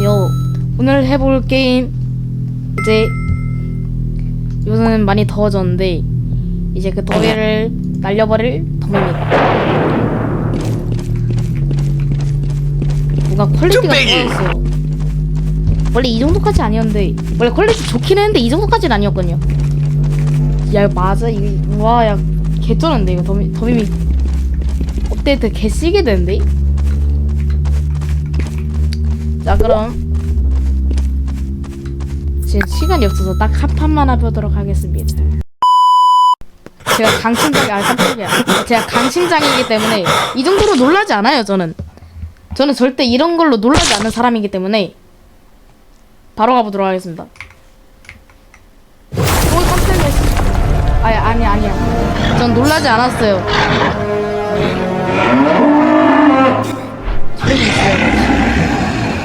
안녕하세요. 오늘 해볼 게임 이제 요새는 많이 더워졌는데 이제 그 더위를 날려버릴 덤입니다. 뭔가 퀄리티가! 좋아졌어요. 원래 이 정도까지 아니었는데 원래 퀄리티 좋긴 했는데 이 정도까지는 아니었거든요. 야 맞아 이거 와야 개쩌는데 이거 더미 더미미 업데이트 개 쓰게 되는데. 자 그럼 지금 시간이 없어서 딱 한 판만 해보도록 하겠습니다. 제가 강심장이 아 깜짝이야. 제가 강심장이기 때문에 이 정도로 놀라지 않아요 저는. 저는 절대 이런 걸로 놀라지 않는 사람이기 때문에 바로 가보도록 하겠습니다. 오 깜짝이야. 아니 아니 아니야. 전 놀라지 않았어요.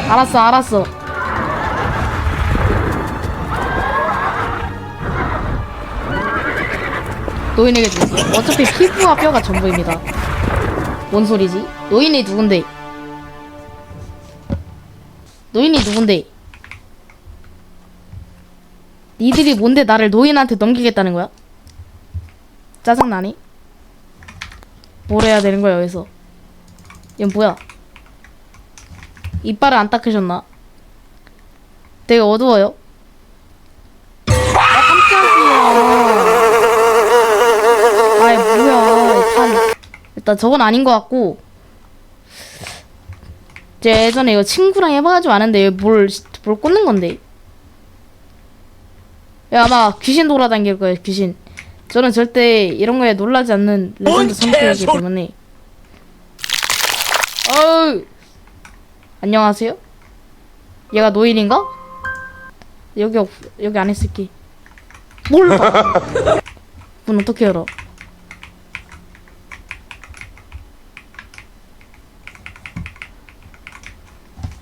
알았어, 알았어. 노인에게 주세요. 어차피 피부와 뼈가 전부입니다. 뭔 소리지? 노인이 누군데? 노인이 누군데? 니들이 뭔데 나를 노인한테 넘기겠다는 거야? 짜증나니? 뭘 해야 되는 거야, 여기서? 이건 뭐야? 이빨을 안 닦으셨나? 되게 어두워요. 아 깜짝이야. 아이 뭐야? 일단 일단 저건 아닌 것 같고. 제 예전에 이거 친구랑 해봐가지고 아는데 뭘뭘 뭘 꽂는 건데? 야, 아마 귀신 돌아다닐 거예요 귀신. 저는 절대 이런 거에 놀라지 않는 레전드 뭔 성격이기 때문에. 어우. 안녕하세요? 얘가 노인인가? 여기 없, 여기 안에 쓸게. 몰라. 문 어떻게 열어?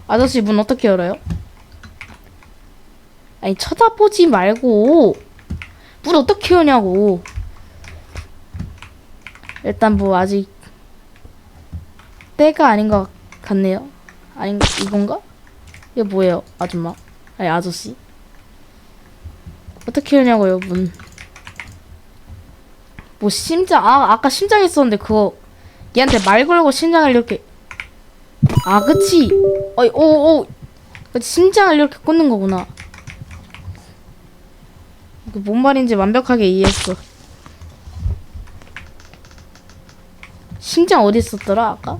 아저씨 문 어떻게 열어요? 아니 쳐다보지 말고 문 어떻게 여냐고. 일단 뭐 아직 때가 아닌 것 같네요. 아닌 이건가? 이거 뭐예요, 아줌마? 아니 아저씨. 어떻게 하냐고요, 문. 뭐 심장 아 아까 심장 있었는데 그거 얘한테 말 걸고 심장을 이렇게 아 그치 어이 오오 심장을 이렇게 꽂는 거구나 이거 뭔 말인지 완벽하게 이해했어 심장 어디 있었더라 아까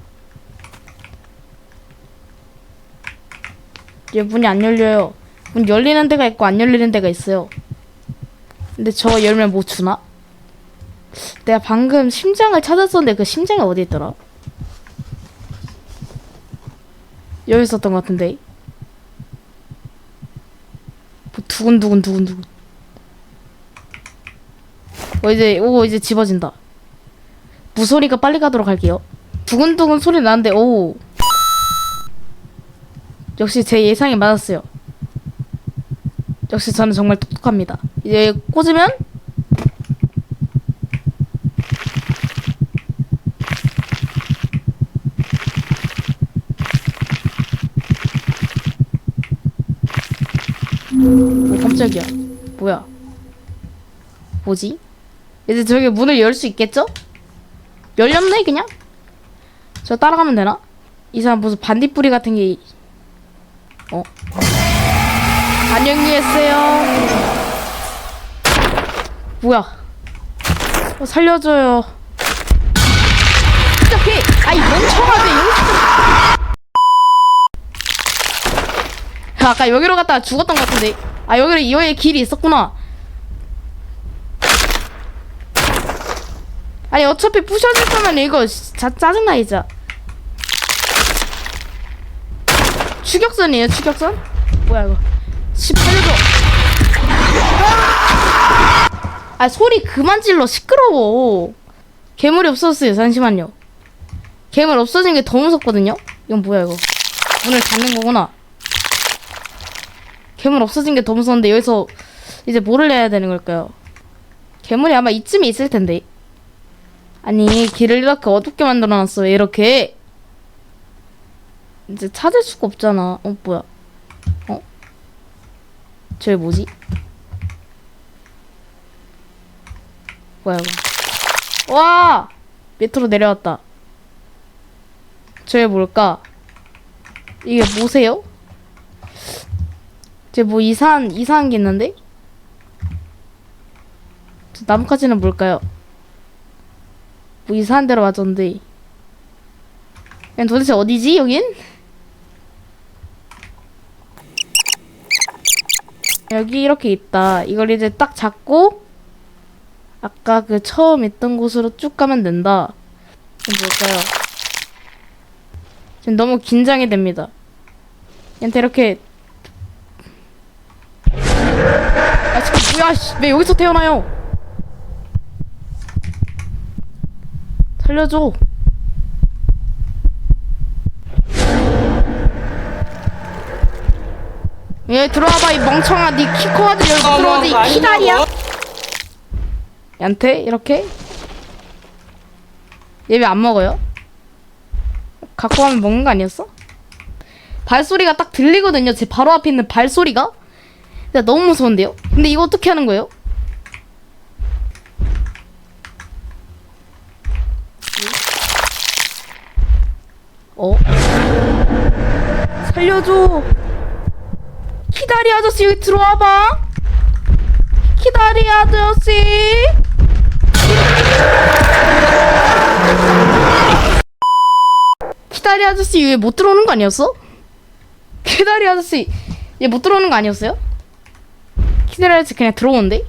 얘 문이 안 열려요. 문 열리는 데가 있고 안 열리는 데가 있어요. 근데 저 열면 뭐 주나? 내가 방금 심장을 찾았었는데 그 심장이 어디 있더라? 여기 있었던 것 같은데. 뭐 두근두근 두근두근. 어 이제 오 이제 집어진다. 무소리가 빨리 가도록 할게요. 두근두근 소리 나는데 오. 역시 제 예상이 맞았어요. 역시 저는 정말 똑똑합니다. 이제 꽂으면 오 깜짝이야. 뭐야? 뭐지? 이제 저기 문을 열 수 있겠죠? 열렸네 그냥? 저 따라가면 되나? 이 사람 무슨 반딧불이 같은 게 어? 안녕히 계세요. 뭐야? 어, 살려줘요. 진짜 피! 아이 멍청하게 여기 야, 아까 여기로 갔다가 죽었던 것 같은데. 아 여기로 여기 길이 있었구나. 아니 어차피 부셔질 거면 이거 자, 짜증나 이제. 추격선이에요 추격선? 뭐야 이거? 18도. 아! 소리 그만 질러 시끄러워. 괴물이 없었어요 잠시만요. 괴물 없어진 게 더 무섭거든요? 이건 뭐야 이거? 문을 닫는 거구나. 괴물 없어진 게 더 무서운데 여기서 이제 뭐를 해야 되는 걸까요? 괴물이 아마 이쯤에 있을 텐데. 아니 길을 이렇게 어둡게 만들어놨어 왜 이렇게 이제 찾을 수가 없잖아. 어 뭐야? 저게 뭐지? 뭐야 이거? 와! 밑으로 내려왔다. 저게 뭘까? 이게 뭐세요? 쟤 뭐 이상한 이상한 게 있는데? 저 나뭇가지는 뭘까요? 뭐 이상한 데로 맞았는데. 도대체 어디지 여긴? 여기 이렇게 있다. 이걸 이제 딱 잡고 아까 그 처음 있던 곳으로 쭉 가면 된다. 이건 뭘까요? 지금 너무 긴장이 됩니다. 얘한테 이렇게 아 지금 뭐야 씨, 왜 여기서 태어나요? 살려줘. 얘 들어와봐 이 멍청아 니키 커가지고 여기 들어오지 키다리야? 얘한테 이렇게 얘 왜 안 먹어요? 갖고 가면 먹는 거 아니었어? 발소리가 딱 들리거든요 제 바로 앞에 있는 발소리가 근데 너무 무서운데요? 근데 이거 어떻게 하는 거예요? 어? 살려줘 키다리 아저씨. 여기 들어와봐. 키다리 아저씨. 키다리 아저씨. 왜 못 들어오는 거 아니었어? 키다리 아저씨. 얘 못 들어오는 거 아니었어요? 키다리 아저씨. 그냥 들어오는데?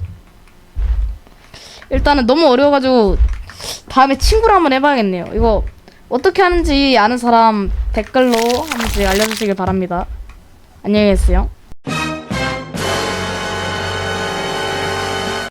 일단은 너무 어려워가지고 다음에 친구를 한번 해봐야겠네요. 이거 어떻게 하는지 아는 사람 댓글로 한 번씩 알려주시길 바랍니다. 안녕히 계세요